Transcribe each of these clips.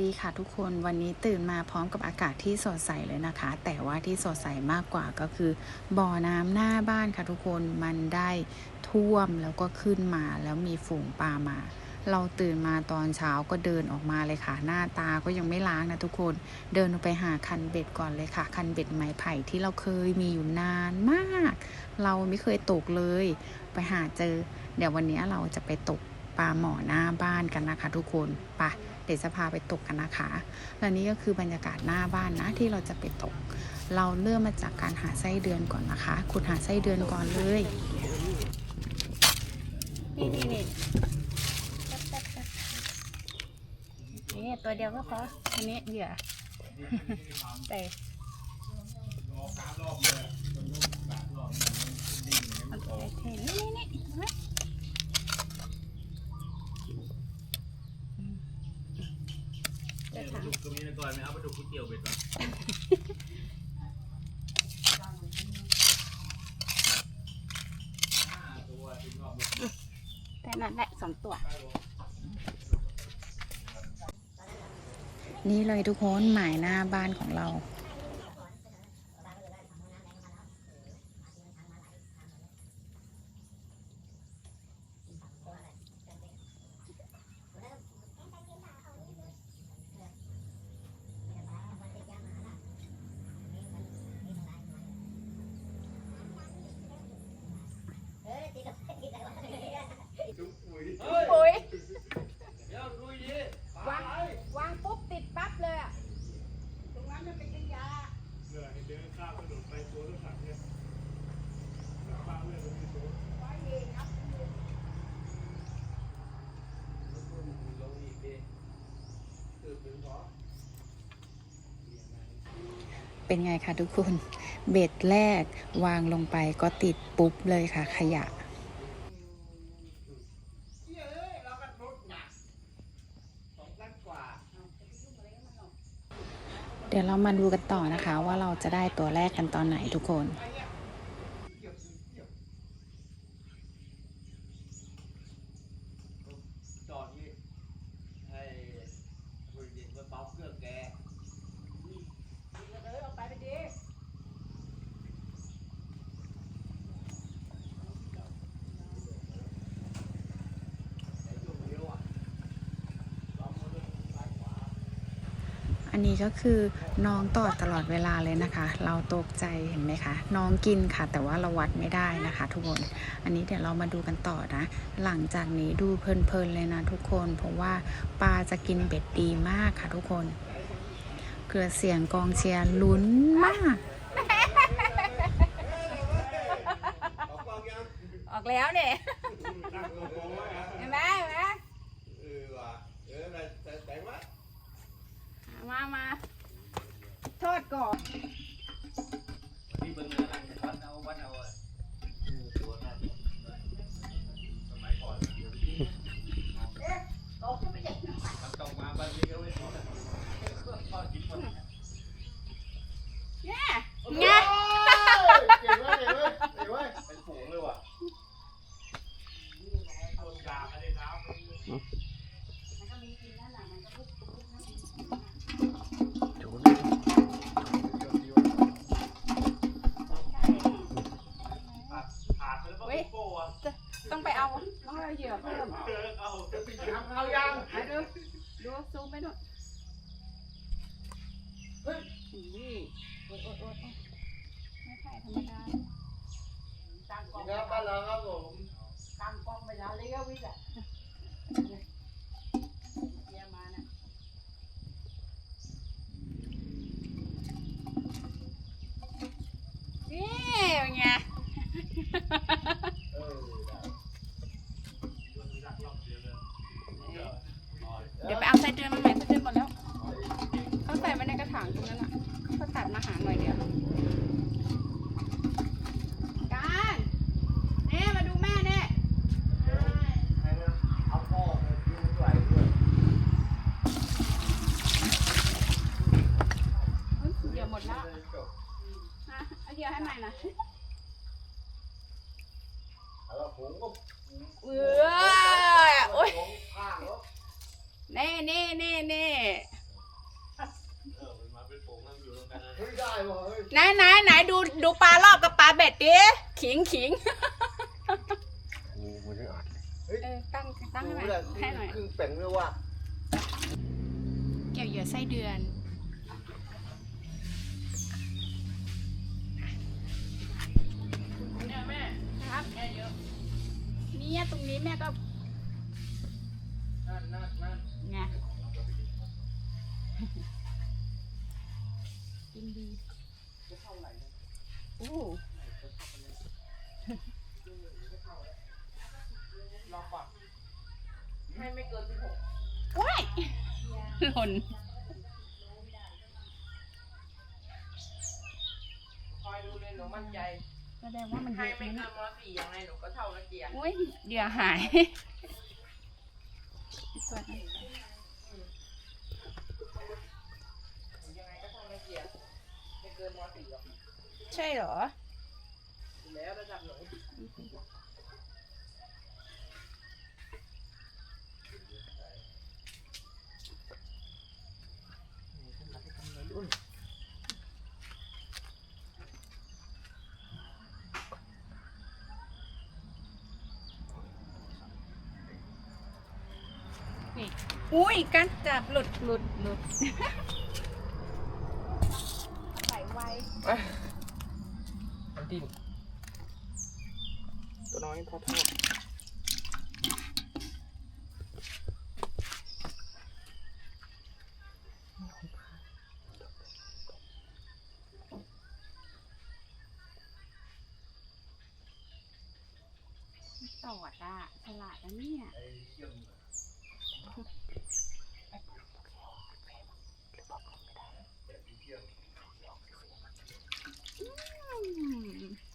ดีค่ะทุกคนวันนี้ตื่นมาพร้อมกับอากาศที่สดใสเลยนะคะ แต่ว่าที่สดใสมากกว่าก็คือ บ่อน้ำหน้าบ้านค่ะทุกคนมันได้ท่วมแล้วก็ขึ้นมาแล้วมีฝูงปลามา เราตื่นมาตอนเช้าก็เดินออกมาเลยค่ะ หน้าตาก็ยังไม่ล้างนะทุกคนเดินไปหาคันเบ็ดก่อนเลยค่ะ คันเบ็ดไม้ไผ่ที่เราเคยมีอยู่นานมาก เราไม่เคยตกเลย ไปหาเจอ เดี๋ยววันนี้เราจะไปตกปลาหมอหน้าบ้านกันนะคะ ทุกคนไป เดี๋ยวจะพาไปตกกันนะคะ และนี่ก็คือบรรยากาศหน้าบ้านนะที่เราจะไปตก เราเริ่มมาจากการหาไส้เดือนก่อนนะคะ ขุดหาไส้เดือนก่อนเลย นี่นี่นี่นี่ตัวเดียวก็พออันนี้เหยื่อแต่มันเท่นี่นี่นี่เห็นไหมอืมเดี๋ยวถาม ตรงนี้ ก่อนไหมครับมาดูคุกเกี่ยวเบ็ดวะแต่นั่นแหละสองตัว นี่เลยทุกคนหมายหน้าบ้านของเรา ปุ๋ย เดี๋ยวดูดิ วางวางปุ๊บติดปั๊บเลยอะ ตรงนั้นจะเป็นยา เหนื่อยเดินข้ามกระโดดไปตัวรถถังเนี่ยบ้าเลยตรงนี้ตัวลงอีกดิตื่นถึงพอ เป็นไงคะทุกคน เบ็ดแรกวางลงไปก็ติดปุ๊บเลยค่ะ ขยะ เดี๋ยวเรามาดูกันต่อนะคะ ว่าเราจะได้ตัวแรกกันตอนไหนทุกคน จอดนี่ให้บริเวณเบาเครื่องแก เออเอาไปไปดิ อั นี้ก็คือน้องตอดตลอดเวลาเลยนะคะ เราตกใจเห็นไหมคะ น้องกินค่ะ แต่ว่าเราวัดไม่ได้นะคะ ทุกคน อันนี้เดี๋ยวเรามาดูกันต่อนะ หลังจากนี้ดูเพลินๆเลยนะทุกคน เพราะว่าปลาจะกินเบ็ดดีมากค่ะทุกคน เกลือเสียงกองเชียร์ลุ้นมาก ออกแล้วเนี่ย ตั้งให้หน่งูอยให้หน่อยครึ่งแป่งเลยว่า เกี่ยวเหยื่อไส้เดือนเนี่ยแม่ครับเนี่ยตรงนี้แม่ก็นั่นนั่นนั่นไงกินดีโอ้รอก่อนให้ไม่เกินสิบหก ว้ายหล่น คอยดูเลยหนูมั่นใจแสดงว่ามันเยให้อะไม่นะเกินมสี่ยังไงหนูก็เท่านักเกียร์โอ้ยเดี๋ยวหายตัวนั้นยังไงก็เท่านักเกียร์ไม่เกินมสี่หรอกใช่เหรออยู่แล้วระดับหนู อุ้ยการจับหลุดหลุดหลุดใส่ไวมันดิ้นตัวน้อยเท่าเท่าตอดอะฉลาดนะเนี่ย อืม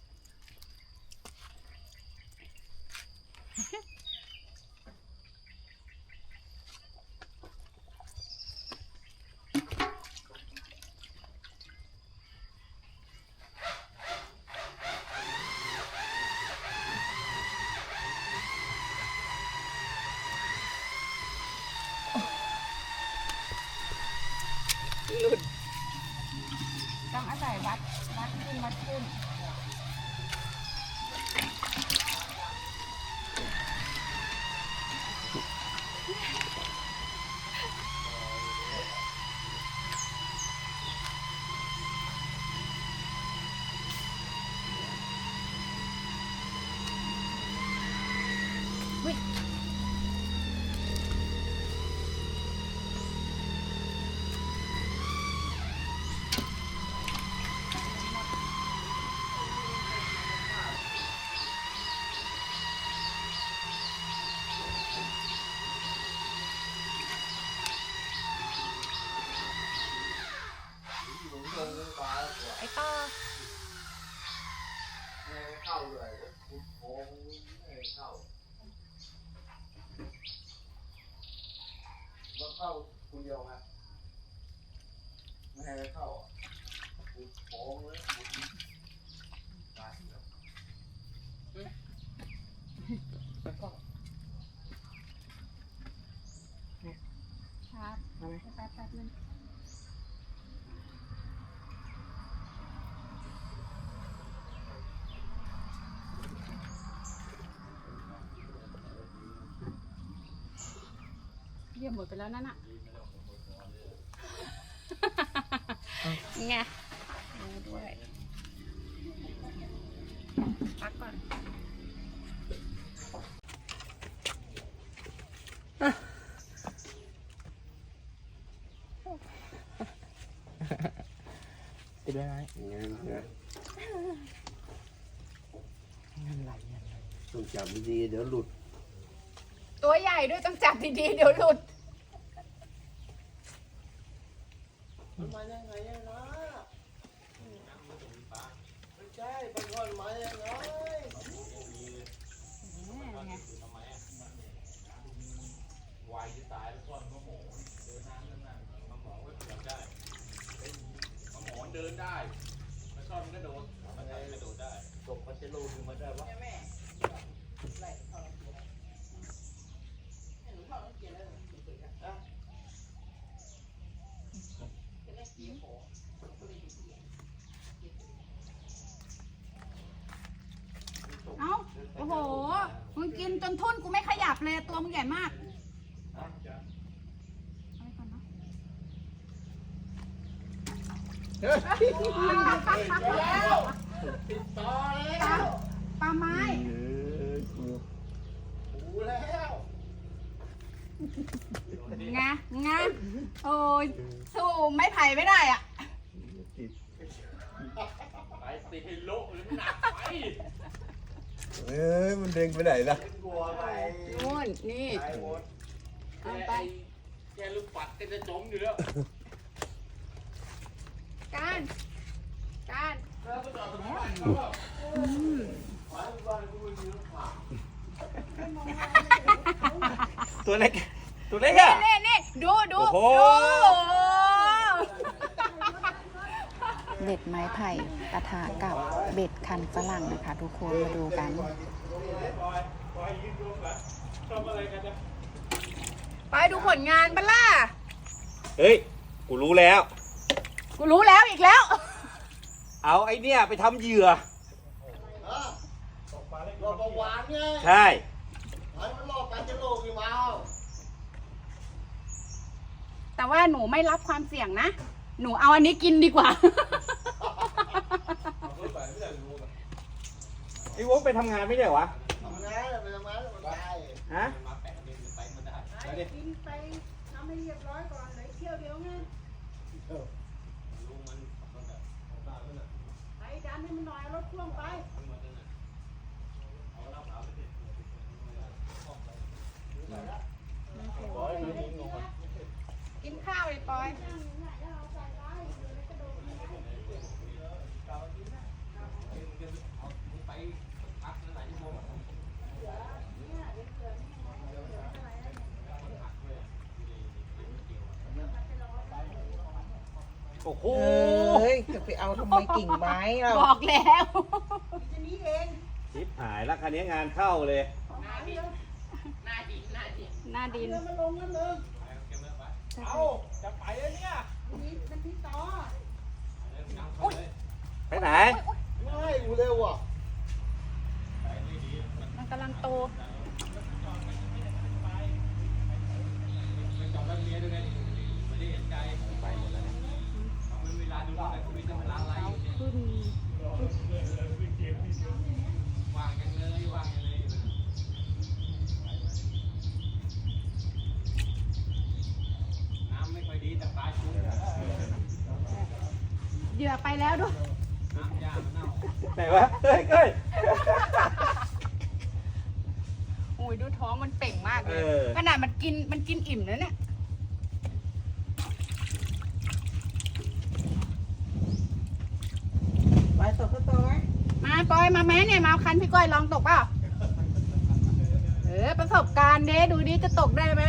นึงเยี่ยมหมดไปแล้วนั่นน่ะไงดูด้วยพักก่อน ติดไว้ไหม งั้นนะ งั้นไหลงั้นไหล ต้อง จับดีๆเดี๋ยวหลุด ตัวใหญ่ด้วยต้องจับดีๆเดี๋ยวหลุด มันมายังไงยังไงไม่ใช่เป็นคนมายังไงวายที่ตายแล้วก้อนมะหมอเดินน้ำนั่นน่ะมะหมอก็เดินได้มะหมอเดินได้ปลาช่อนมันก็โดดมันก็กระโดดได้ตกมันจะลูกมันได้วะ แม่ไหลเท่านักเกียร์ให้หนูเท่านักเกียร์แล้วหนูฝึกอะเป็นนักเกียร์ขอไม่ได้อยู่ที่ โห มึงกินจนทุ่นกูไม่ขยับเลยตัวมึงใหญ่มากเอาไว้ก่อนเนอะติดต่อปลาปลาไม้กูแล้วงะงะโอ้ยสู้ไม้ไผ่ไม่ได้อะไปตีให้โละหรือมันหนักไป เอ้ยมันเด้งไปไหนล่ะกลัวไปนู่นนี่ตายหมดเอาไปแกลูกปัดก็จะจมอยู่แล้วการการตัวเล็ก ตัวเล็กอะ นี่นี่ดูดูโอ้โห ดู เบ็ดไม้ไผ่ปะทะกับเบ็ดคันฝรั่งนะคะ ทุกคนมาดูกันไปดูผลงานบ้าล่ะ เฮ้ย กูรู้แล้ว กูรู้แล้วอีกแล้ว เอาไอ้เนี่ยไปทำเหยื่อหลบประวานไงใช่ไอ้มันหลบกันจะโลกอีกมาแต่ว่าหนูไม่รับความเสี่ยงนะ หนูเอาอันนี้กินดีกว่า ไอ้วงไปทำงานไม่ได้เหรอวะทำงานไปทำงานมันตายฮะกินไปทำให้เรียบร้อยก่อนเลยเที่ยวเดียวไงไปดันให้มันหน่อยเอารถพ่วงไป กินข้าวเลยปอย โอ้โหเฮ้ยจะไปเอาทำไมกิ่งไม้เราบอกแล้วจะนี้เองชิปหายแล้วคันนี้งานเข้าเลยหน้าดินเดินมาลงกันเลยเอาจะไปแล้วเนี่ยนี่มันพี่ต่อไปไหนง่ายกูเร็วอะมันกำลังโตขึ้นน้ำไม่ค่อยดีแต่ปลาชุ่มเหยื่อไปแล้วด้วยน้ำยามันเน่าไหนวะเฮ้ยเฮ้ย โอ้ยดูท้องมันเป่งมากเลเอยอขนาดมันกินมันกินอิ่มแล้วเนี่ย ไปตกก็ตกไหม มาป อยมาแม่เนี่ยมาเอาคันพี่ก้อยลองตกเปล่าเออประสบการณ์เด้ดูดิจะตกได้ไหม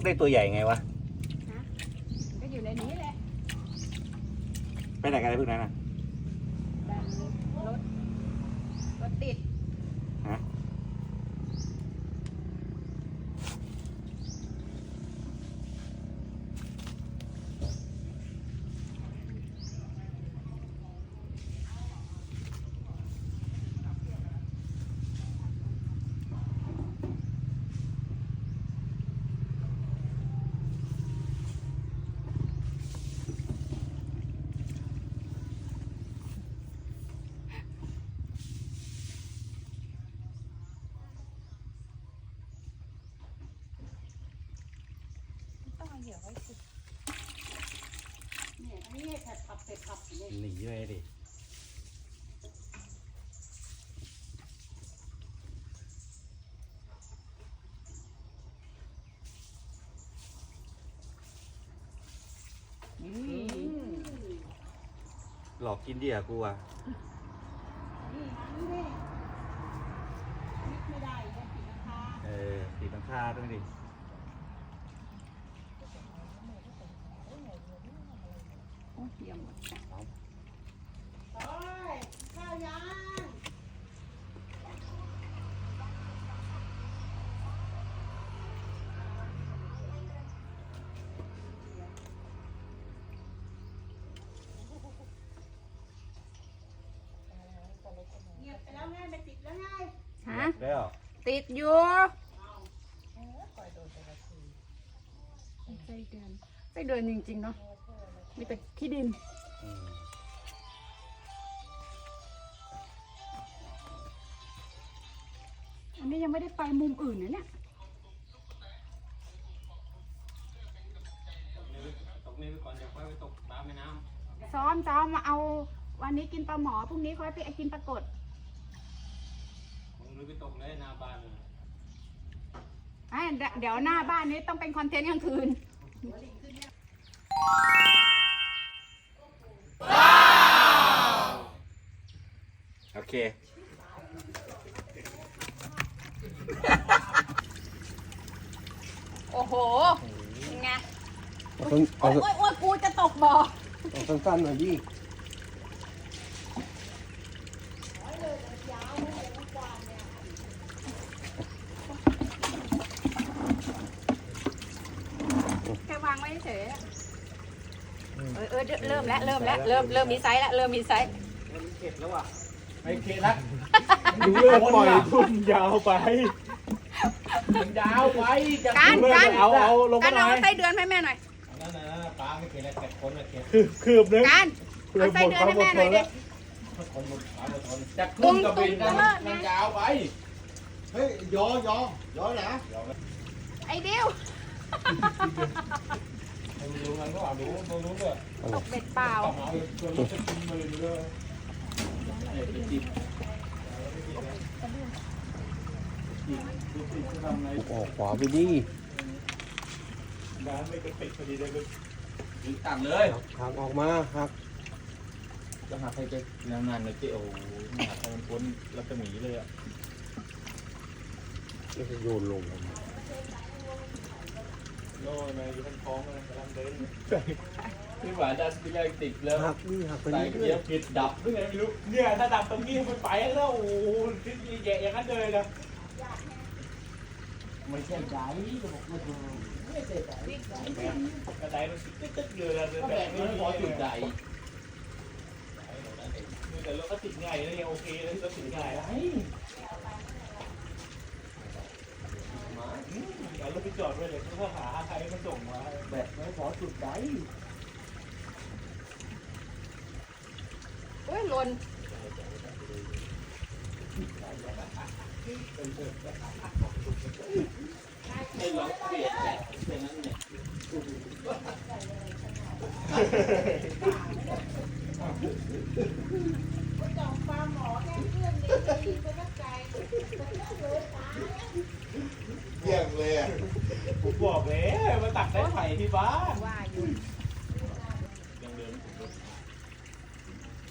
กได้ตัวใหญ่ไงวะ ก็อยู่ในนี้แหละ ไปไหนกันไอ้พวกนั้นอะ ดันรถรถติด ฮะ ต้องเอาเหยื่อไว้สิ เนี่ยอันนี้แผัดผับเสร็จผับเนี่ย หนีไปดิ อืม หลอกกินเดี่ยกูอะนี่นี่นี่นึกไม่ได้ยังผิดราคาเออตีตังค่าด้วยดิโอ้ยเยี่ยมหมด โอ้ยข้าวยังเงียบไปแล้วไงไม่ติดแล้วไง ฮะ แล้ว ติ ดอยู่ไส้เดือนไส้เดือนจริงๆเนาะมีแต่ขี้ดินอืมอันนี้ยังไม่ได้ไปมุมอื่นนะเนี่ยตกนี้ไปก่อนเดี๋ยวค่อยไปตกน้ำแม่น้ซ้อมซ้อมมาเอาวันนี้กินปลาหมอพรุ่งนี้ค่อยไปกินปลากดำ มึงรู้ไปตกเลยหน้าบ้านเลยอะเดี๋ยวเดี๋ยวหน้าบ้านนี้ต้องเป็นคอนเทนต์กลางคืน โอเค โอ้โหยังไงเอาสั้นเอาโอ้ยโอ้ยกูจะตกบ่อ เอาสั้นๆหน่อยดิ แค่วางไว้เฉยๆอะเออเออเริ่มแล้วเริ่มแล้วเริ่มเริ่มมีไซส์แล้วเริ่มมีไซส์มันเข็ดแล้วอะไม่เข็ดละดูเรื่องปล่อยทุ่นยาวไปมันยาวไว้จะการการเอาเอาลงการมาหน่เอาอยไส้เดือนให้แม่หน่อยนั่นน่ะนั่นน่ะปลาไม่เข็ดแล้วเข็ดคนละเข็ดคืบคืบนึงการเอาไส้เดือนให้แม่หน่อยดิคนหมดปลาหมดคนจะขึ้นกับบินตุ้นะงตุ้งมันยาวไปเฮ้ยยอยอยอนะไอ้ดิวให้มึงรู้มันก็เอาดูตัวนู้นด้วย ตกเบ็ดเปล่าออกขวาไปดิน้ำไม่กระติกพอดีเลยดึงตังเลยหักออกมาหักจะหาใครจะแนวนานเลยเจ้โอ้โหหาใครมันพ้นรัศมีเลยอะแล้วก็โยนลง โน่นมาอยู่ข้างท้องเลยกำลังเดินพี่หวานดันไปเลยติดแล้วหักนี่หักไปใส่นี่เกียร์ผิดดับด้วยไงไม่รู้เนี่ยถ้าดับตรงนี้มันไปแล้วโอ้โหทิศแย่อย่างนั้นเลยนะไม่ใช่ใจก็บอกไม่ถูกไม่ใช่ใจกระไดมันตึ๊ดตึ๊ดเลยนะแบบไม่พอจุดใจแต่เราก็ติดง่ายแล้วยังโอเคแล้วเราติดง่ายแล้วมา เดี๋ยวเราไปจอดไว้เลยเพื่อหาใครมาส่งมาแบบไม่พอจุดใจโอ้ยหล่นให้เราเปลี่ยนแหละเป็นนั้นเนี่ย จองปลาหมอแค่เครื่องนี้ดีไปนักใจเลยตาย เยี่ยงเลยอะ ผมบอกแล้วมาตักได้ไผ่ที่บ้าน ว่าอยู่ ยังเดิน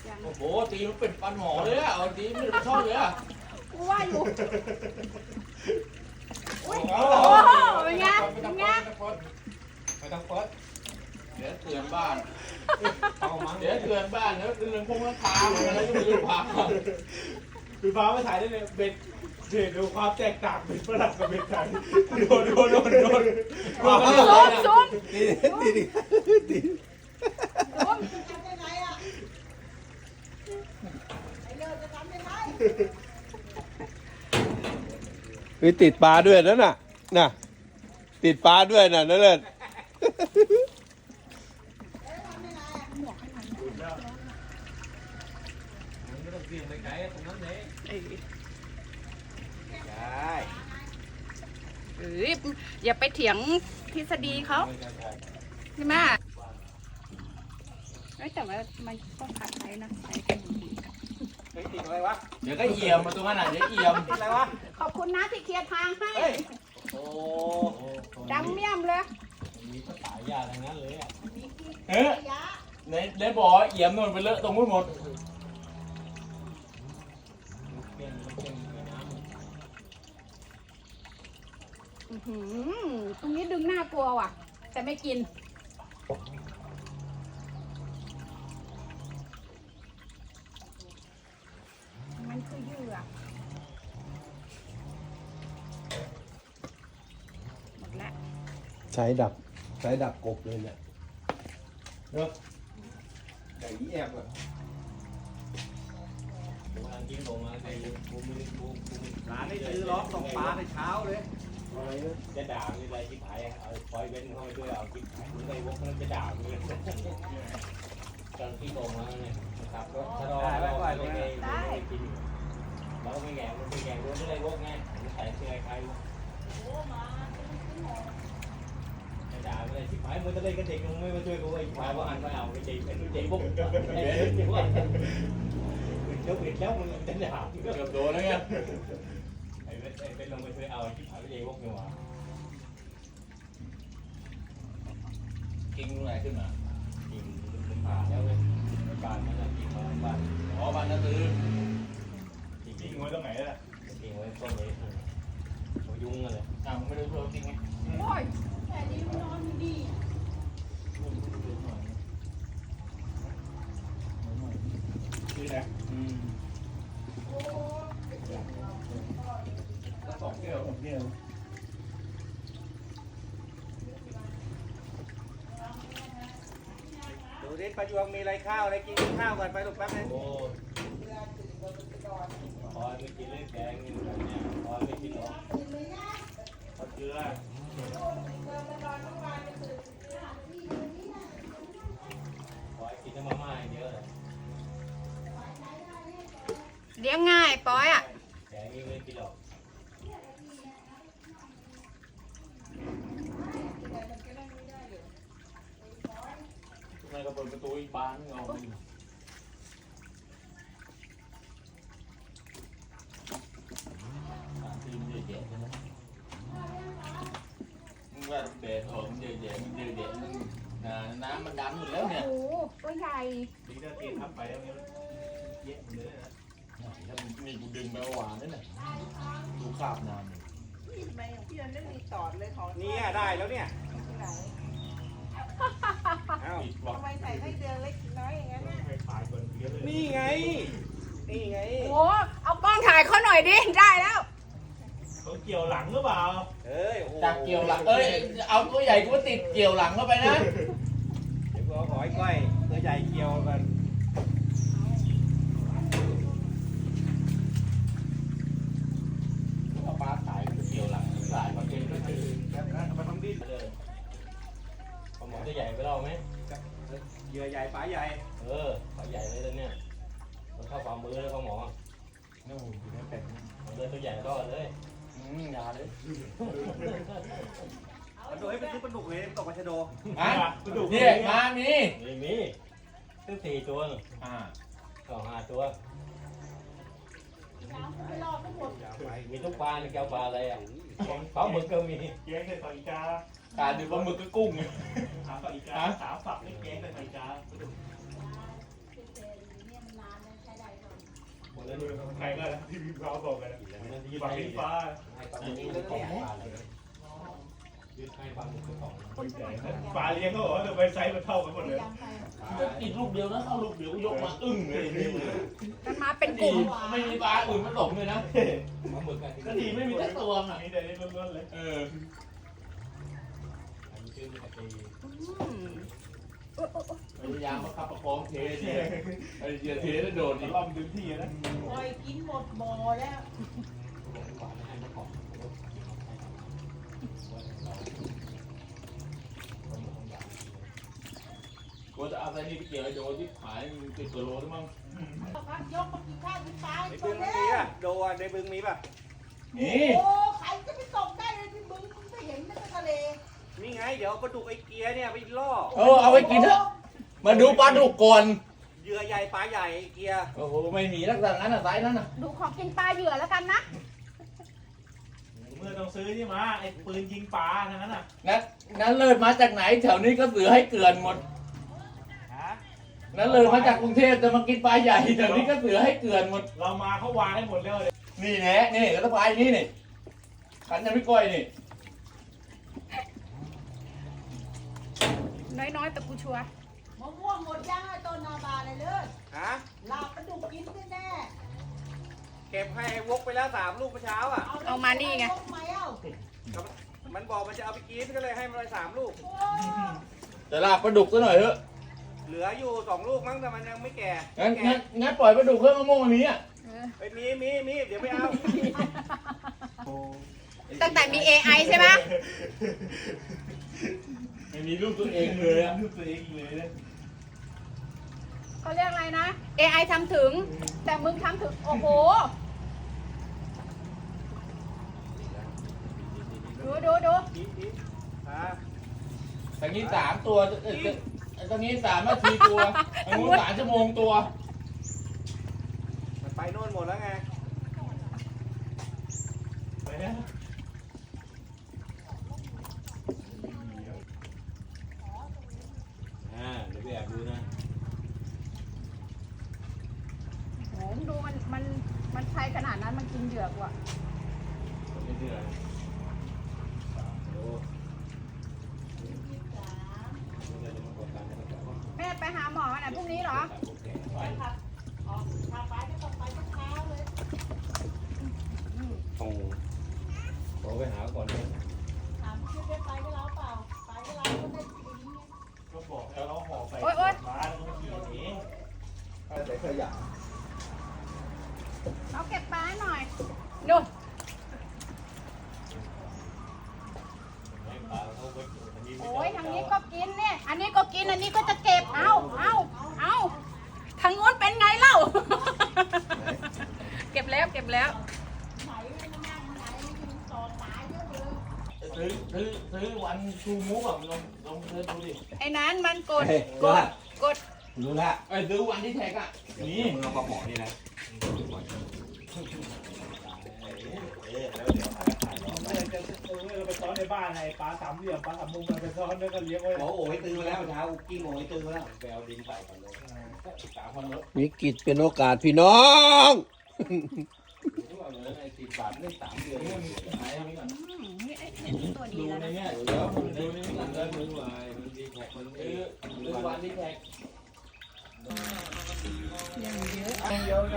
ยัง โดีมันเป็นปันหมอเลยอะเอาตีมันเป็นช่องเลยอะกูว่าอยู่โอ้โหเป็นไงไม่ต้องเป็นไงเฟิร์สไม่ต้องเฟิร์สเดี๋ยวเตือนบ้านเอามั้งเดี๋ยวเตือนบ้านแล้วเรื่องพวกราคามันอะไรก็ไม่รู้พาคือฟ้ามาถ่ายได้เลยเบ็ดเห็นดูความแตกต่างเป็นฝรั่งกับเบ็ดไทยโดนโดนโดนโดนซูมซูมตีตีดิตีโอ้ยจะทำยังไงอะไอ้เลิศจะทำยังไง มีติดปลาด้วยนั่นน่ะ น่ะ ติดปลาด้วยน่ะนั่นเลยไม่ต้องเสี่ยงไปไกลตรงนั้นเลยเอ้ยอย่าไปเถียงทฤษฎีเขาใช่ไหมแต่ว่ามันก็ขาดใช้นะใช้กันดีเฮ้ยติดอะไรวะเดี๋ยวก็เอี่ยมมาตรงนั้นอะเดี๋ยวเอี่ยมติดอะไรวะ ขอบคุณนะที่เคลียร์ทางให้ เฮ้ย โอ้ดำเมี่ยมเลยมีภาษายาทั้งนั้นเลยอะเฮ้ยยะมในในบ่อเอี่ยมนนไปเลอะตรงนู้นหมดอื้อหือตรงนี้ดึงหน้ากลัวว่ะ แต่ไม่กินมันคือเหยื่อหมดแล้ว ใช้ดักใช้ดักกบเลยเนี่ยเนาะไก่แอบอะร้านได้ซื้อล้อตกปลาในเช้าเลยอะไรนะจะด่ามีอะไรที่ขายเอาปล่อยเว้นเข้าไปด้วยเอาที่ขายมึงไอ้พวกนั้นจะด่ามึงเลยตอนที่โตมาเนี่ยขับรถถ้าเราเราไม่ได้ไม่กินเราไม่แง่มันไม่แง่รู้ไม่ได้พวกไงมันใส่เสื้อใครจะ ไอ้ที่ขายมึงจะเล่นกับเด็กมึงไม่มาช่วยกูไอ้ขายว่าอันไม่เอาไอ้เด็กไอ้เด็กพวกไอ้เด็กพวกเจ้าปิดแล้วมึงจะด่าเกือบโดนแล้วไงไอ้เป็นไอ้เป็นลงไปช่วยเอาที่ขายไอ้เด็กพวกนี่หว่ากินตรงไหนขึ้นมาจริงมันผ่าแล้วเลยบ้านนั่นแหละจริงบ้านบ้านอ๋อบ้านนาตือจริงจริงไว้ตรงไหนล่ะจริงไว้ต้นนี้ยุงอะไรอะมึงไม่ได้พูดจริงไง โอ้ยแค่นี้มันนอนอยู่ดีคือนะอืมสองแก้วสองแก้วดูดิประยวงมีอะไรข้าวอะไรกินข้าวก่อนไปลูกแป๊บนึงโอ้คอยไม่กินเล่นแกงนี่แบบเนี้ยคอยไม่กินหรอกเอาเกลือ คอยกินแต่มาม่าเยวเลยเลี้ยงง่ายปอยอะ แกงนี่ไม่กินหรอก ทำไมก็เปิดประตูอีกบานเอามึง สามทีมเยอะแยะใช่ไหม มึงว่าเบสหอมเยอะแยะมันเยอะแยะมึงน่ะน้ำมันดันหมดแล้วเนี่ย โอ้โหตัวใหญ่ ดีนะเตียนทับไปแล้วเนี่ยเยอะหมดเลยนะ ถ้ามึงนี่กูดึงไปเอาหวานนั่นน่ะดูคราบน้ำนี่ พี่ทำไมของพี่มันไม่มีตอดเลยของ เนี่ยได้แล้วเนี่ย ที่ไหน เอ้า ปิดบอก ทำไมใส่ให้เดือนเล็กน้อยอย่างนั้นน่ะ ไปขายก่อนเยอะเลย นี่ไง นี่ไง โอ้โห เอากล้องถ่ายเขาหน่อยดิ ได้แล้ว เขาเกี่ยวหลังหรือเปล่า เอ้ยโอ้โห จากเกี่ยวหลัง เอ้ย เอาตัวใหญ่กูติดเกี่ยวหลังเข้าไปนะ เดี๋ยวกูเอาหอยก้อยตัวใหญ่เกี่ยวกัน เอาปลาขายเกี่ยวหลังสายมาเป็นก็คือ มาทำดิ้น เลยปลาหมอจะใหญ่ไปเราไหม เหยื่อใหญ่ปลาใหญ่ เออปลาใหญ่เลยตอนเนี้ยมันเข้าฝ่ามือแล้วปลาหมอ นู่นอยู่ในเป็ด มันเลยตัวใหญ่รอดเลย อืมอยาเลย มันโดยให้เป็นทุกปลาดุกเลยมันตกมาชะโด อะ กระดูก เนี่ยมามี นี่มีตั้งสี่ตัวน่ะ อ่า สองห้าตัว ไม่รอดทั้งหมด มีทุกปลาในแก้วปลาอะไรอะปลาห มึกก็มีแกงใส่ฝักอีกาขารดูปลาหมึกก็กุ้ง หาฝักอีกาสามฝักนี่แกงใส่ฝักอีกาหมดเลยใครก็แล้วที่พี่เขาบอกกันนะมันยืดฝักให้สีฟ้าให้ปลาหมึกเป็นของปลาเลย ยืดให้ปลาหมึกเป็นของปลาเลี้ยงเขาบอกว่าไปไซส์มันเท่ากันหมดเลยติดลูกเดียวนะเข้าลูกเดียวยกมาอึ้งเลยนี่มันมาเป็นกตีลุ่มไม่มีปลาอื่นมันหลงเลยนะปลาหมึกอะก็ดีไม่มีสักตัวอะมีแต่ในล้วนๆเลยเอออันนี้ชื่อมันจะตีอืมพยายามประคับประคองเทเนี่ยไอ้เหี้ยเทแล้วโดดมันี่นล่อมดึงที่นะปล่อยกินหมดบ่อแล้วหวานให้มันของ กูจะเอาไปนี่ไปเกี่ยวไอ้โดที่ขายมันติดตัวโลได้มั้งพักยกมากินข้าวกินปลาในตับึวงเล็มีกป่ะโดอะในบึงมีป่ะ นี่โอ้ใครจะไปตกได้เลยที่บึงมึงก็เห็นในทะเลนี่ไง เดี๋ยวปลาดุกไอ้เกียร์เนี่ยไปล่อ เออเอาไปกินเถอะมาดูปลาดุกก่อนเหยื่อใหญ่ปลาใหญ่ไอ้เกียร์โอ้โหไม่มีลักษณะนั้นอะไซส์นั้นอะดูของกินปลาเหยื่อแล้วกันนะเมื่อต้องซื้อใช่ไหมไอ้ปืนยิงปลานั่นน่ะนั้นนั้นเลิศมาจากไหนแถวนี้ก็เสือให้เกลือนหมด ฮะนั้นเลยมาจากกรุงเทพจะมากินปลาใหญ่เดี๋ยวนี้ก็เสือให้เกลือนหมด เรามาเขาวางให้หมดแล้วเลยนี่แนะนี่ก็ต้องปลาอย่างนี้นี่ขันยังไม่ก้อยนี่ น้อยๆแต่กูชัวร์มะม่วงหมดย่างไอ้ต้นนาบาเลยเลยฮะลาบปลาดุกกินแน่เก็บให้วกไปแล้วสามลูกเมื่อเช้าอะ ๆเอามานี่ไงยกไหมเอ้ามันบอกมันจะเอาไปกินก็เลยให้มันไปสามลูกโอ้แต่ลาบปลาดุกซะหน่อยเถอะ เหลืออยู่สองลูกมั้งแต่มันยังไม่แก่งั้นแก่งั้นงั้นปล่อยปลาดุกเพิ่มมะม่วงมันมีอะไปมีมีมีเดี๋ยวไม่เอาตั้งแต่มี AI ใช่ไหมไม่มีรูปตัวเองเลยอะรูปตัวเองเลยนะเขาเรียกอะไรนะ AI ทำถึง แต่มึงทำถึง โอ้โห ดูดูดูกินกินอ่าตรงนี้สามตัวเอ้ย ตรงนี้สามนาทีตัวตรงนู้นสามชั่วโมงตัว มันไปโน่นหมดแล้วไงไปนะอ่าเดี๋ยวไปแอบดูนะ โหมึงดูมันมันมันใช้ขนาดนั้นมันกินเหยือกว่ะไม่เชื่อดู แม่ไปหาหมอวันไหน พรุ่งนี้เหรอถ้าไปก็ไปเช้าเลยโอ้โหไปหาก่อน ถามชื่อได้ไปก็แล้วเปล่า ไปก็แล้วก็ได้กินไง ก็บอกแล้วเราห่อไป โอ๊ยโอ๊ย มาแล้วก็ขี่หนี แต่ขยะ เอาเก็บปลาให้หน่อยดู โอ้ยทางนี้ก็กินเนี่ย อันนี้ก็กิน อันนี้ก็จะเก็บ เอาเอาเอาทางโน้นเป็นไงเล่า เก็บแล้ว เก็บแล้ว ไหนมันนั่งไหนมันต่อตายเยอะเลย ซื้อซื้อซื้อวันชูมูฟแบบลองลองเสิร์ชดูดิ ไอ้นั้นมันกด เฮ้ยกดกด รู้ละไอ้ยซื้อวันที่แท็กอะ นี่มึงเอาปลาหมอนี่นะเออแล้วเดี๋ยวหาขายเราไม่จะเออเราไปซ้อนในบ้านไงปลาสามเหลี่ยมปลาสามมุมเราไปซ้อนแล้วก็เลี้ยงไว้หมอโอ้ยตื่นมาแล้วเช้ากิ้งโอ้ยตื่นมาแล้วไปเอาดินใส่ก่อนเลยสามพันรถวิกฤตเป็นโอกาสพี่น้องรู้ว่าเหลือในสิบบาทได้สามเดือนนี่มันหายตรงนี้ก่อนอืมนี่ไอ้เนี่ยตัวดีดูแล้วในนะ เนี้ยเดี๋ยวผมดูในนี้ก่อนเลยมึงวายมันดีแท็กมันซื้อซื้อวันที่แท็ก ยังเยอะ